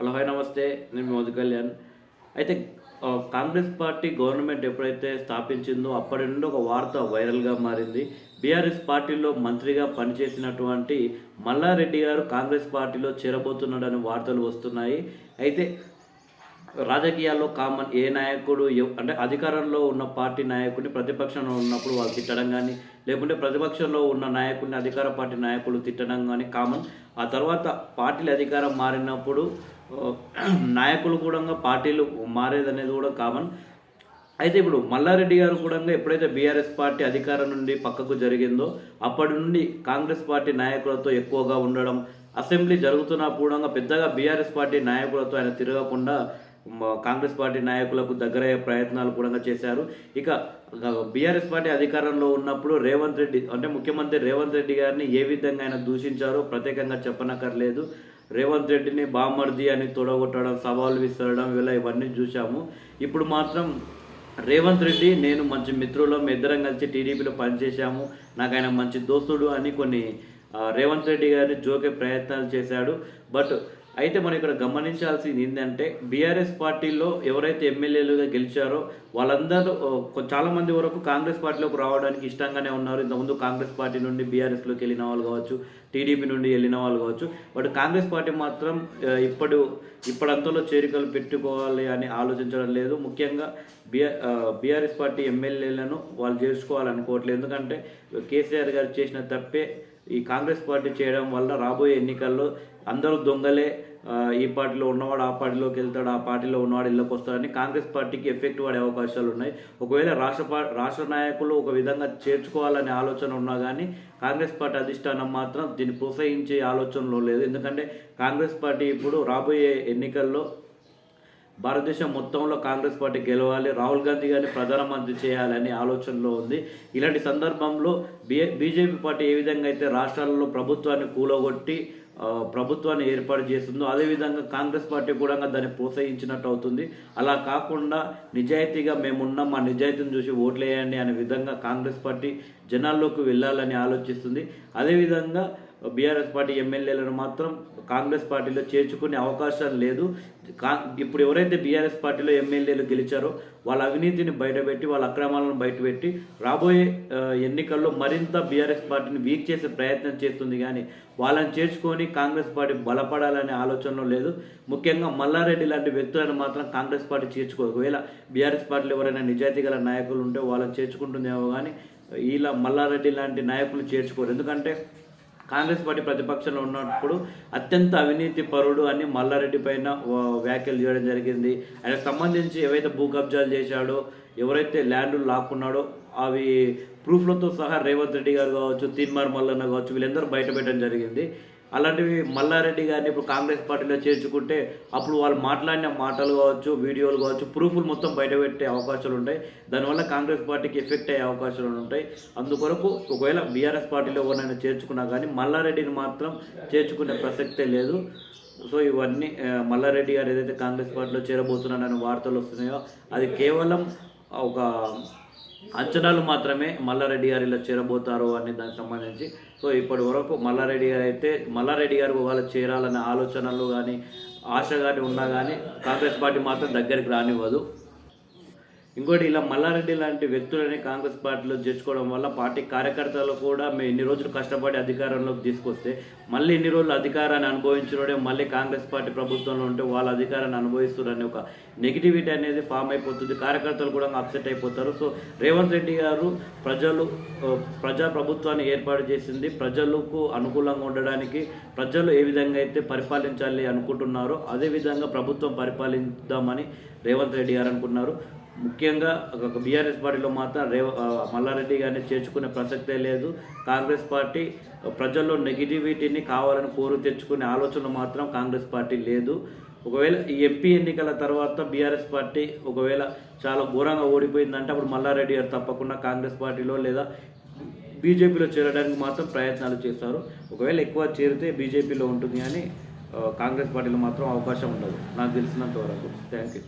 Hello hi నమస్తే నేను మోదీ కళ్యాణ్. అయితే కాంగ్రెస్ పార్టీ గవర్నమెంట్ ఎప్పుడైతే స్థాపించిందో అప్పటి నుండి ఒక వార్త వైరల్గా మారింది. బీఆర్ఎస్ పార్టీలో మంత్రిగా పనిచేసినటువంటి మల్లారెడ్డి గారు కాంగ్రెస్ పార్టీలో చేరబోతున్నాడనే వార్తలు వస్తున్నాయి. అయితే రాజకీయాల్లో కామన్ ఏ నాయకుడు ఎవ్- అంటే అధికారంలో ఉన్న పార్టీ నాయకుడిని ప్రతిపక్షంలో ఉన్నప్పుడు వాళ్ళు తిట్టడం కానీ లేకుంటే ప్రతిపక్షంలో ఉన్న నాయకుడిని అధికార పార్టీ నాయకులు తిట్టడం కానీ కామన్. ఆ తర్వాత పార్టీలు అధికారం మారినప్పుడు నాయకులు కూడా పార్టీలు మారేదనేది కూడా కామన్. అయితే ఇప్పుడు మల్లారెడ్డి గారు కూడా ఎప్పుడైతే బీఆర్ఎస్ పార్టీ అధికారం నుండి పక్కకు జరిగిందో అప్పటి నుండి కాంగ్రెస్ పార్టీ నాయకులతో ఎక్కువగా ఉండడం అసెంబ్లీ జరుగుతున్నప్పుడు పెద్దగా బీఆర్ఎస్ పార్టీ నాయకులతో ఆయన తిరగకుండా కాంగ్రెస్ పార్టీ నాయకులకు దగ్గరయ్యే ప్రయత్నాలు కూడా చేశారు. ఇక బీఆర్ఎస్ పార్టీ అధికారంలో ఉన్నప్పుడు రేవంత్ రెడ్డి అంటే ముఖ్యమంత్రి రేవంత్ రెడ్డి గారిని ఏ విధంగా ఆయన దూషించారో ప్రత్యేకంగా చెప్పనక్కర్లేదు. రేవంత్ రెడ్డిని బామర్ది అని తొడగొట్టడం సవాలు విసరడం ఇలా ఇవన్నీ చూసాము ఇప్పుడు మాత్రం రేవంత్ రెడ్డి నేను మంచి మిత్రులం ఇద్దరం కలిసి టీడీపీలో పనిచేశాము. నాకు ఆయన మంచి దోస్తుడు అని కొన్ని రేవంత్ రెడ్డి గారిని జోకే ప్రయత్నాలు చేశాడు. బట్ అయితే మనం ఇక్కడ గమనించాల్సింది ఏంటంటే బీఆర్ఎస్ పార్టీలో ఎవరైతే ఎమ్మెల్యేలుగా గెలిచారో వాళ్ళందరూ చాలామంది వరకు కాంగ్రెస్ పార్టీలోకి రావడానికి ఇష్టంగానే ఉన్నారు. ఇంతకుముందు కాంగ్రెస్ పార్టీ నుండి బీఆర్ఎస్లోకి వెళ్ళిన వాళ్ళు కావచ్చు టీడీపీ నుండి వెళ్ళిన వాళ్ళు కావచ్చు బట్ కాంగ్రెస్ పార్టీ మాత్రం ఇప్పుడు ఇప్పుడంతలో చేరికలు పెట్టుకోవాలి అని ఆలోచించడం లేదు. ముఖ్యంగా బిఆర్ బీఆర్ఎస్ పార్టీ ఎమ్మెల్యేలను వాళ్ళు చేర్చుకోవాలనుకోవట్లేదు. ఎందుకంటే కేసీఆర్ గారు చేసిన తప్పే ఈ కాంగ్రెస్ పార్టీ చేయడం వల్ల రాబోయే ఎన్నికల్లో అందరూ దొంగలే ఈ పార్టీలో ఉన్నవాడు ఆ పార్టీలోకి వెళ్తాడు ఆ పార్టీలో ఉన్నవాడు ఇళ్ళకి వస్తాడని కాంగ్రెస్ పార్టీకి ఎఫెక్ట్ పడే అవకాశాలు ఉన్నాయి. ఒకవేళ రాష్ట్ర పా- రాష్ట్ర నాయకులు ఒక విధంగా చేర్చుకోవాలనే ఆలోచన ఉన్నా కానీ కాంగ్రెస్ పార్టీ అధిష్టానం మాత్రం దీన్ని ప్రోత్సహించే ఆలోచనలో లేదు. ఎందుకంటే కాంగ్రెస్ పార్టీ ఇప్పుడు రాబోయే ఎన్నికల్లో భారతదేశం మొత్తంలో కాంగ్రెస్ పార్టీ గెలవాలి రాహుల్ గాంధీ గారిని ప్రధానమంత్రి చేయాలని ఆలోచనలో ఉంది. ఇలాంటి సందర్భంలో బీ బీజేపీ పార్టీ ఏ విధంగా అయితే రాష్ట్రాలలో ప్రభుత్వాన్ని కూలగొట్టి ప్రభుత్వాన్ని ఏర్పాటు చేస్తుందో అదేవిధంగా కాంగ్రెస్ పార్టీ కూడా దాన్ని ప్రోత్సహించినట్టు అవుతుంది. అలా కాకుండా నిజాయితీగా మేమున్నాం మా నిజాయితీని చూసి ఓట్లేయండి అనే విధంగా కాంగ్రెస్ పార్టీ జనాల్లోకి వెళ్ళాలని ఆలోచిస్తుంది. అదేవిధంగా బీఆర్ఎస్ పార్టీ ఎమ్మెల్యేలను మాత్రం కాంగ్రెస్ పార్టీలో చేర్చుకునే అవకాశం లేదు. కా ఇప్పుడు ఎవరైతే బీఆర్ఎస్ పార్టీలో ఎమ్మెల్యేలు గెలిచారో వాళ్ళ అవినీతిని బయటపెట్టి వాళ్ళ అక్రమాలను బయటపెట్టి రాబోయే ఎన్నికల్లో మరింత బీఆర్ఎస్ పార్టీని వీక్ చేసే ప్రయత్నం చేస్తుంది కానీ వాళ్ళని చేర్చుకొని కాంగ్రెస్ పార్టీ బలపడాలనే ఆలోచనలో లేదు. ముఖ్యంగా మల్లారెడ్డి లాంటి వ్యక్తులను మాత్రం కాంగ్రెస్ పార్టీ చేర్చుకోదు ఒకవేళ బీఆర్ఎస్ పార్టీలో ఎవరైనా నిజాయితీ గల నాయకులు ఉంటే వాళ్ళని చేర్చుకుంటుందేమో కానీ ఇలా మల్లారెడ్డి లాంటి నాయకులు చేర్చుకోరు. ఎందుకంటే కాంగ్రెస్ పార్టీ ప్రతిపక్షంలో ఉన్నప్పుడు అత్యంత అవినీతి పరుడు అని మల్లారెడ్డి పైన వ్యాఖ్యలు చేయడం జరిగింది. ఆయనకు సంబంధించి ఏవైతే భూ కబ్జాలు చేశాడో ఎవరైతే ల్యాండ్లు లాక్కున్నాడో అవి ప్రూఫ్లతో సహా రేవంత్ రెడ్డి గారు కావచ్చు తీన్మార్ మల్లన్న కావచ్చు వీళ్ళందరూ బయట పెట్టడం జరిగింది. అలాంటివి మల్లారెడ్డి గారిని ఇప్పుడు కాంగ్రెస్ పార్టీలో చేర్చుకుంటే అప్పుడు వాళ్ళు మాట్లాడిన మాటలు కావచ్చు వీడియోలు కావచ్చు ప్రూఫ్లు మొత్తం బయటపెట్టే అవకాశాలు ఉంటాయి. దానివల్ల కాంగ్రెస్ పార్టీకి ఎఫెక్ట్ అయ్యే అవకాశాలు ఉంటాయి. అందుకొరకు ఒకవేళ బీఆర్ఎస్ పార్టీలో ఎవరైనా చేర్చుకున్నా కానీ మల్లారెడ్డిని మాత్రం చేర్చుకునే ప్రసక్తే లేదు. సో ఇవన్నీ మల్లారెడ్డి గారు ఏదైతే కాంగ్రెస్ పార్టీలో చేరబోతున్నాడని వార్తలు వస్తున్నాయో అది కేవలం ఒక అంచనాలు మాత్రమే మల్లారెడ్డి గారు ఇలా చేరబోతారు అని దానికి సంబంధించి. సో ఇప్పటి వరకు మల్లారెడ్డి గారు అయితే మల్లారెడ్డి గారు వాళ్ళు చేరాలనే ఆలోచనలు కానీ ఆశ కానీ ఉన్నా కానీ కాంగ్రెస్ పార్టీ మాత్రం దగ్గరికి రానివ్వదు. ఇంకోటి ఇలా మల్లారెడ్డి లాంటి వ్యక్తులని కాంగ్రెస్ పార్టీలో చేర్చుకోవడం వల్ల పార్టీ కార్యకర్తలు కూడా మేము ఇన్ని రోజులు కష్టపడి అధికారంలోకి తీసుకొస్తే మళ్ళీ ఇన్ని రోజులు అధికారాన్ని అనుభవించడే మళ్ళీ కాంగ్రెస్ పార్టీ ప్రభుత్వంలో ఉంటే వాళ్ళ అధికారాన్ని అనుభవిస్తారని ఒక నెగిటివిటీ అనేది ఫామ్ అయిపోతుంది. కార్యకర్తలు కూడా అప్సెట్ అయిపోతారు. సో రేవంత్ రెడ్డి గారు ప్రజలు ప్రజా ప్రభుత్వాన్ని ఏర్పాటు చేసింది. ప్రజలకు అనుకూలంగా ఉండడానికి ప్రజలు ఏ విధంగా అయితే పరిపాలించాలి అనుకుంటున్నారో అదే విధంగా ప్రభుత్వం పరిపాలిద్దామని రేవంత్ రెడ్డి గారు అనుకున్నారు. ముఖ్యంగా ఒక బీఆర్ఎస్ పార్టీలో మాత్రం రేవ మల్లారెడ్డి గారిని చేర్చుకునే ప్రసక్తే లేదు. కాంగ్రెస్ పార్టీ ప్రజల్లో నెగిటివిటీని కావాలని కోరు తెచ్చుకునే ఆలోచన మాత్రం కాంగ్రెస్ పార్టీ లేదు. ఒకవేళ ఈ ఎంపీ ఎన్నికల తర్వాత బీఆర్ఎస్ పార్టీ ఒకవేళ చాలా ఘోరంగా ఓడిపోయిందంటే అప్పుడు మల్లారెడ్డి గారు తప్పకుండా కాంగ్రెస్ పార్టీలో లేదా బీజేపీలో చేరడానికి మాత్రం ప్రయత్నాలు చేస్తారు. ఒకవేళ ఎక్కువ చేరితే బీజేపీలో ఉంటుంది కానీ కాంగ్రెస్ పార్టీలో మాత్రం అవకాశం ఉండదు. నాకు తెలిసినంత వరకు థ్యాంక్ యూ